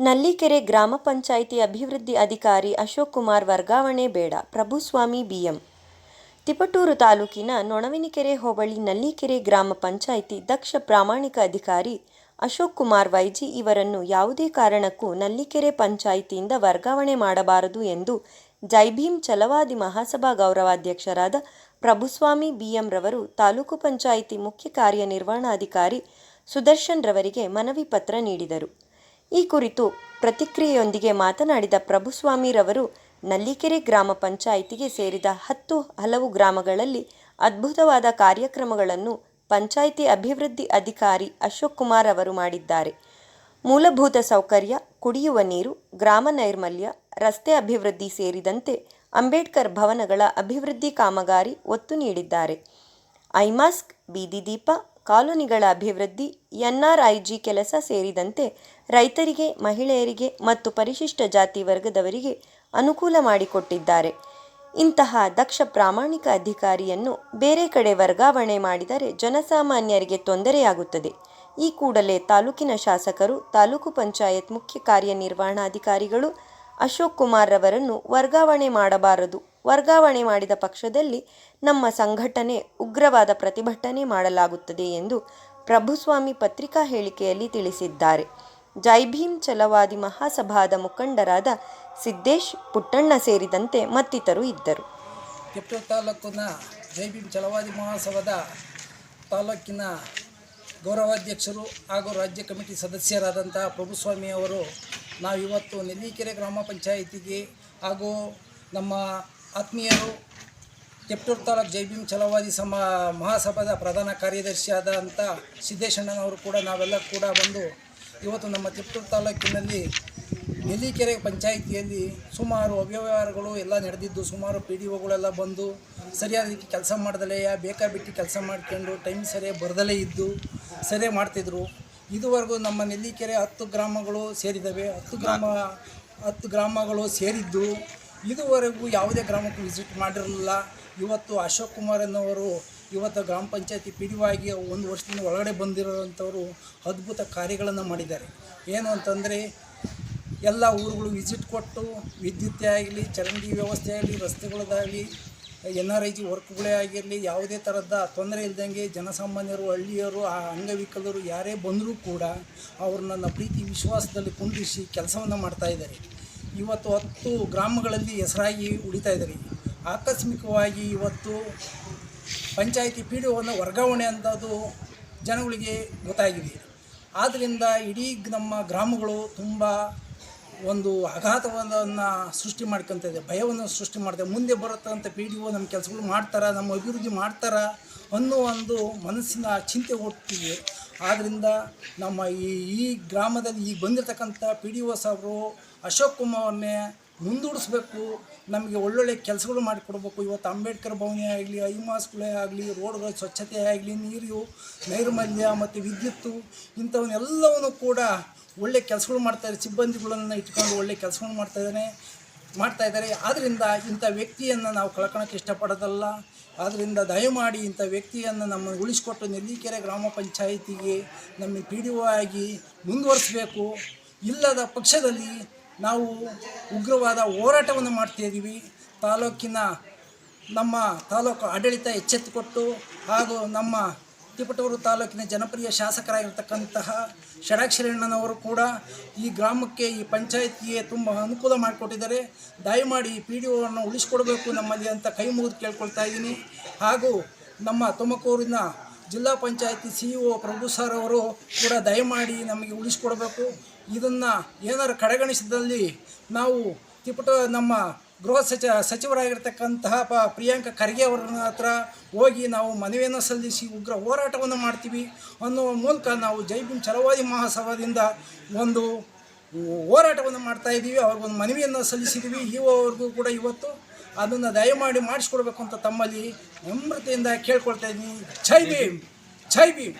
ನಲ್ಲಿಕೆರೆ ಗ್ರಾಮ ಪಂಚಾಯಿತಿ ಅಭಿವೃದ್ಧಿ ಅಧಿಕಾರಿ ಅಶೋಕ್ ಕುಮಾರ್ ವರ್ಗಾವಣೆ ಬೇಡ, ಪ್ರಭುಸ್ವಾಮಿ ಬಿಎಂ. ತಿಪಟೂರು ತಾಲೂಕಿನ ನೊಣವಿನಿಕೆರೆ ಹೋಬಳಿ ನಲ್ಲಿಕೆರೆ ಗ್ರಾಮ ಪಂಚಾಯಿತಿ ದಕ್ಷ ಪ್ರಾಮಾಣಿಕ ಅಧಿಕಾರಿ ಅಶೋಕ್ ಕುಮಾರ್ ವೈಜಿ ಇವರನ್ನು ಯಾವುದೇ ಕಾರಣಕ್ಕೂ ನಲ್ಲಿಕೆರೆ ಪಂಚಾಯಿತಿಯಿಂದ ವರ್ಗಾವಣೆ ಮಾಡಬಾರದು ಎಂದು ಜೈಭೀಮ್ ಚಲವಾದಿ ಮಹಾಸಭಾ ಗೌರವಾಧ್ಯಕ್ಷರಾದ ಪ್ರಭುಸ್ವಾಮಿ ಬಿಎಂ ರವರು ತಾಲೂಕು ಪಂಚಾಯಿತಿ ಮುಖ್ಯ ಕಾರ್ಯನಿರ್ವಹಣಾಧಿಕಾರಿ ಸುದರ್ಶನ್ ರವರಿಗೆ ಮನವಿ ಪತ್ರ ನೀಡಿದರು. ಈ ಕುರಿತು ಪ್ರತಿಕ್ರಿಯೆಯೊಂದಿಗೆ ಮಾತನಾಡಿದ ಪ್ರಭುಸ್ವಾಮಿರವರು, ನಲ್ಲಿಕೆರೆ ಗ್ರಾಮ ಪಂಚಾಯಿತಿಗೆ ಸೇರಿದ ಹತ್ತು ಹಲವು ಗ್ರಾಮಗಳಲ್ಲಿ ಅದ್ಭುತವಾದ ಕಾರ್ಯಕ್ರಮಗಳನ್ನು ಪಂಚಾಯಿತಿ ಅಭಿವೃದ್ಧಿ ಅಧಿಕಾರಿ ಅಶೋಕ್ ಕುಮಾರ್ ಅವರು ಮಾಡಿದ್ದಾರೆ. ಮೂಲಭೂತ ಸೌಕರ್ಯ, ಕುಡಿಯುವ ನೀರು, ಗ್ರಾಮ ನೈರ್ಮಲ್ಯ, ರಸ್ತೆ ಅಭಿವೃದ್ಧಿ ಸೇರಿದಂತೆ ಅಂಬೇಡ್ಕರ್ ಭವನಗಳ ಅಭಿವೃದ್ಧಿ ಕಾಮಗಾರಿ ಒತ್ತು ನೀಡಿದ್ದಾರೆ. ಐಮಾಸ್ಕ್ ಬೀದಿ ದೀಪ ಕಾಲೋನಿಗಳ ಅಭಿವೃದ್ಧಿ, ಎನ್ಆರ್ಐಜಿ ಕೆಲಸ ಸೇರಿದಂತೆ ರೈತರಿಗೆ, ಮಹಿಳೆಯರಿಗೆ ಮತ್ತು ಪರಿಶಿಷ್ಟ ಜಾತಿ ವರ್ಗದವರಿಗೆ ಅನುಕೂಲ ಮಾಡಿಕೊಟ್ಟಿದ್ದಾರೆ. ಇಂತಹ ದಕ್ಷ ಪ್ರಾಮಾಣಿಕ ಅಧಿಕಾರಿಯನ್ನು ಬೇರೆ ಕಡೆ ವರ್ಗಾವಣೆ ಮಾಡಿದರೆ ಜನಸಾಮಾನ್ಯರಿಗೆ ತೊಂದರೆಯಾಗುತ್ತದೆ. ಈ ಕೂಡಲೇ ತಾಲೂಕಿನ ಶಾಸಕರು, ತಾಲೂಕು ಪಂಚಾಯತ್ ಮುಖ್ಯ ಕಾರ್ಯನಿರ್ವಹಣಾಧಿಕಾರಿಗಳು ಅಶೋಕ್ ಕುಮಾರ್ ರವರನ್ನು ವರ್ಗಾವಣೆ ಮಾಡಬಾರದು. ವರ್ಗಾವಣೆ ಮಾಡಿದ ಪಕ್ಷದಲ್ಲಿ ನಮ್ಮ ಸಂಘಟನೆ ಉಗ್ರವಾದ ಪ್ರತಿಭಟನೆ ಮಾಡಲಾಗುತ್ತದೆ ಎಂದು ಪ್ರಭುಸ್ವಾಮಿ ಪತ್ರಿಕಾ ಹೇಳಿಕೆಯಲ್ಲಿ ತಿಳಿಸಿದ್ದಾರೆ. ಜೈಭೀಮ್ ಛಲವಾದಿ ಮಹಾಸಭಾದ ಮುಖಂಡರಾದ ಸಿದ್ದೇಶ್ ಪುಟ್ಟಣ್ಣ ಸೇರಿದಂತೆ ಮತ್ತಿತರು ಇದ್ದರು. ತಿಪ್ಟೂರು ತಾಲೂಕಿನ ಜೈ ಭೀಮ್ ಛಲವಾದಿ ಮಹಾಸಭಾದ ತಾಲೂಕಿನ ಗೌರವಾಧ್ಯಕ್ಷರು ಹಾಗೂ ರಾಜ್ಯ ಕಮಿಟಿ ಸದಸ್ಯರಾದಂತಹ ಪ್ರಭುಸ್ವಾಮಿ ಅವರು ನಾವಿವತ್ತು ನೆಲ್ಲಿಕೆರೆ ಗ್ರಾಮ ಪಂಚಾಯಿತಿಗೆ ಹಾಗೂ ನಮ್ಮ ಆತ್ಮೀಯರು ತಿಪ್ಟೂರು ತಾಲೂಕು ಜೈ ಭೀಮ್ ಛಲವಾದಿ ಸಮ, ಮಹಾಸಭಾದ ಪ್ರಧಾನ ಕಾರ್ಯದರ್ಶಿಯಾದಂಥ ಸಿದ್ದೇಶಣ್ಣನವರು ಕೂಡ ನಾವೆಲ್ಲ ಕೂಡ ಬಂದು ಇವತ್ತು ನಮ್ಮ ತಿಪ್ಟೂರು ತಾಲೂಕಿನಲ್ಲಿ ನೆಲ್ಲಿಕೆರೆ ಪಂಚಾಯಿತಿಯಲ್ಲಿ ಸುಮಾರು ಅವ್ಯವಹಾರಗಳು ಎಲ್ಲ ನಡೆದಿದ್ದು, ಸುಮಾರು ಪಿ ಡಿ ಒಗಳೆಲ್ಲ ಬಂದು ಸರಿಯಾದ ರೀತಿ ಕೆಲಸ ಮಾಡ್ದಲೇ ಬೇಕಾಬಿಟ್ಟು ಕೆಲಸ ಮಾಡ್ಕೊಂಡು ಟೈಮ್ ಸರಿಯಾಗಿ ಬರದಲೇ ಇದ್ದು ಸರಿ ಮಾಡ್ತಿದ್ರು. ಇದುವರೆಗೂ ನಮ್ಮ ನೆಲ್ಲಿಕೆರೆ ಹತ್ತು ಗ್ರಾಮಗಳು ಸೇರಿದ್ದಾವೆ. ಹತ್ತು ಗ್ರಾಮ, ಹತ್ತು ಗ್ರಾಮಗಳು ಸೇರಿದ್ದು ಇದುವರೆಗೂ ಯಾವುದೇ ಗ್ರಾಮಕ್ಕೂ ವಿಸಿಟ್ ಮಾಡಿರಲಿಲ್ಲ. ಇವತ್ತು ಅಶೋಕ್ ಕುಮಾರ್ ಅನ್ನೋರು ಇವತ್ತು ಗ್ರಾಮ ಪಂಚಾಯತಿ ಪಿ ಆಗಿ ಒಂದು ವರ್ಷದಿಂದ ಒಳಗಡೆ ಬಂದಿರೋವಂಥವರು ಅದ್ಭುತ ಕಾರ್ಯಗಳನ್ನು ಮಾಡಿದ್ದಾರೆ. ಏನು ಅಂತಂದರೆ, ಎಲ್ಲ ಊರುಗಳು ವಿಸಿಟ್ ಕೊಟ್ಟು ವಿದ್ಯುತ್ತೇ ಆಗಲಿ, ಚರಂಡಿ ವ್ಯವಸ್ಥೆ ಆಗಲಿ ರಸ್ತೆಗಳದಾಗಲಿ ಎನ್ ಆರ್ ಐ ಜಿ ವರ್ಕ್ಗಳೇ ಆಗಿರಲಿ, ಯಾವುದೇ ಥರದ ತೊಂದರೆ ಇಲ್ಲದಂಗೆ ಜನಸಾಮಾನ್ಯರು, ಹಳ್ಳಿಯರು, ಆ ಅಂಗವಿಕಲರು ಯಾರೇ ಬಂದರೂ ಕೂಡ ಅವ್ರನ್ನ ಪ್ರೀತಿ, ವಿಶ್ವಾಸದಲ್ಲಿ ಕುಂದಿಸಿ ಕೆಲಸವನ್ನು ಮಾಡ್ತಾಯಿದ್ದಾರೆ ಇವತ್ತು ಹತ್ತು ಗ್ರಾಮಗಳಲ್ಲಿ ಹೆಸರಾಗಿ ಉಳಿತಾ ಇದ್ದಾರೆ. ಆಕಸ್ಮಿಕವಾಗಿ ಇವತ್ತು ಪಂಚಾಯಿತಿ ಪಿ ಡಿ ಒನ ವರ್ಗಾವಣೆ ಅಂತದ್ದು ಜನಗಳಿಗೆ ಗೊತ್ತಾಗಿದೆ. ಆದ್ದರಿಂದ ಇಡೀ ನಮ್ಮ ಗ್ರಾಮಗಳು ತುಂಬ ಒಂದು ಆಘಾತವನ್ನು ಸೃಷ್ಟಿ ಮಾಡ್ಕೊತ ಇದೆ, ಭಯವನ್ನು ಸೃಷ್ಟಿ ಮಾಡ್ತದೆ ಮುಂದೆ ಬರುತ್ತಂಥ ಒ ನಮ್ಮ ಕೆಲಸಗಳು ಮಾಡ್ತಾರ, ನಮ್ಮ ಅಭಿವೃದ್ಧಿ ಮಾಡ್ತಾರ ಅನ್ನೋ ಒಂದು ಮನಸ್ಸಿನ ಚಿಂತೆ ಹೋಗ್ತೀವಿ ಆದ್ದರಿಂದ ನಮ್ಮ ಈ ಈ ಗ್ರಾಮದಲ್ಲಿ ಈಗ ಬಂದಿರತಕ್ಕಂಥ ಪಿ ಡಿ ಒ ಸಾಹೇಬರು ಅಶೋಕ್ ಕುಮಾರ್ನೇ ಮುಂದೂಡಿಸ್ಬೇಕು. ನಮಗೆ ಒಳ್ಳೊಳ್ಳೆ ಕೆಲಸಗಳು ಮಾಡಿಕೊಡ್ಬೇಕು. ಇವತ್ತು ಅಂಬೇಡ್ಕರ್ ಭವನ ಆಗಲಿ ಐಮಾಸ್ಗಳೇ ಆಗಲಿ, ರೋಡ್ಗಳ ಸ್ವಚ್ಛತೆ ಆಗಲಿ, ನೀರು, ನೈರ್ಮಲ್ಯ ಮತ್ತು ವಿದ್ಯುತ್ತು ಇಂಥವನ್ನೆಲ್ಲವನ್ನು ಕೂಡ ಒಳ್ಳೆ ಕೆಲಸಗಳು ಮಾಡ್ತಾಯಿದ್ರೆ ಸಿಬ್ಬಂದಿಗಳನ್ನು ಇಟ್ಕೊಂಡು ಒಳ್ಳೆ ಕೆಲಸಗಳು ಮಾಡ್ತಾಯಿದ್ದಾನೆ ಮಾಡ್ತಾಯಿದ್ದಾರೆ ಆದ್ದರಿಂದ ಇಂಥ ವ್ಯಕ್ತಿಯನ್ನು ನಾವು ಕಳ್ಕೊಳಕ್ಕೆ ಇಷ್ಟಪಡೋದಲ್ಲ. ಆದ್ದರಿಂದ ದಯಮಾಡಿ ಇಂಥ ವ್ಯಕ್ತಿಯನ್ನು ನಮ್ಮ ಉಳಿಸಿಕೊಟ್ಟು ನೆಲ್ಲಿಕೆರೆ ಗ್ರಾಮ ಪಂಚಾಯಿತಿಗೆ ನಮ್ಮ ಪಿ ಡಿ ಒ ಆಗಿ ಮುಂದುವರಿಸಬೇಕು. ಇಲ್ಲದ ಪಕ್ಷದಲ್ಲಿ ನಾವು ಉಗ್ರವಾದ ಹೋರಾಟವನ್ನು ಮಾಡ್ತಾಯಿದ್ದೀವಿ ತಾಲೂಕಿನ ನಮ್ಮ ತಾಲೂಕು ಆಡಳಿತ ಎಚ್ಚೆತ್ತುಕೊಟ್ಟು ಹಾಗೂ ನಮ್ಮ ತಿಪಟೂರು ತಾಲೂಕಿನ ಜನಪ್ರಿಯ ಶಾಸಕರಾಗಿರ್ತಕ್ಕಂತಹ ಷಡಾಕ್ಷರಣ್ಣನವರು ಕೂಡ ಈ ಗ್ರಾಮಕ್ಕೆ ಈ ಪಂಚಾಯತಿಗೆ ತುಂಬ ಅನುಕೂಲ ಮಾಡಿಕೊಟ್ಟಿದ್ದಾರೆ. ದಯಮಾಡಿ ಈ ಪಿ ಡಿ ಒವನ್ನು ಉಳಿಸ್ಕೊಡ್ಬೇಕು ನಮ್ಮಲ್ಲಿ ಅಂತ ಕೈ ಮುಗಿದು ಕೇಳ್ಕೊಳ್ತಾ ಇದ್ದೀನಿ. ಹಾಗೂ ನಮ್ಮ ತುಮಕೂರಿನ ಜಿಲ್ಲಾ ಪಂಚಾಯತಿ C E O Prabhu sir ಅವರು ಕೂಡ ದಯಮಾಡಿ ನಮಗೆ ಉಳಿಸ್ಕೊಡ್ಬೇಕು. ಇದನ್ನು ಏನಾರು ಕಡೆಗಣಿಸಿದಲ್ಲಿ ನಾವು ತಿಪಟ ನಮ್ಮ ಗೃಹ ಸಚ ಸಚಿವರಾಗಿರ್ತಕ್ಕಂತಹ ಪ ಪ್ರಿಯಾಂಕ ಖರ್ಗೆ ಅವರ ಹತ್ರ ಹೋಗಿ ನಾವು ಮನವಿಯನ್ನು ಸಲ್ಲಿಸಿ ಉಗ್ರ ಹೋರಾಟವನ್ನು ಮಾಡ್ತೀವಿ ಅನ್ನೋ ಮೂಲಕ ನಾವು ಜೈ ಚಲವಾದಿ ಮಹಾಸಭಾದಿಂದ ಒಂದು ಹೋರಾಟವನ್ನು ಮಾಡ್ತಾ ಇದ್ದೀವಿ. ಅವ್ರಿಗೊಂದು ಮನವಿಯನ್ನು ಸಲ್ಲಿಸಿದ್ದೀವಿ ಈವರೆಗೂ ಕೂಡ ಇವತ್ತು ಅದನ್ನು ದಯಮಾಡಿ ಮಾಡಿಸ್ಕೊಡ್ಬೇಕು ಅಂತ ತಮ್ಮಲ್ಲಿ ನಮ್ರತೆಯಿಂದ ಕೇಳ್ಕೊಳ್ತಾ ಇದ್ದೀನಿ. ಜೈ ಭೀಮ್ ಜೈ ಭೀಮ್.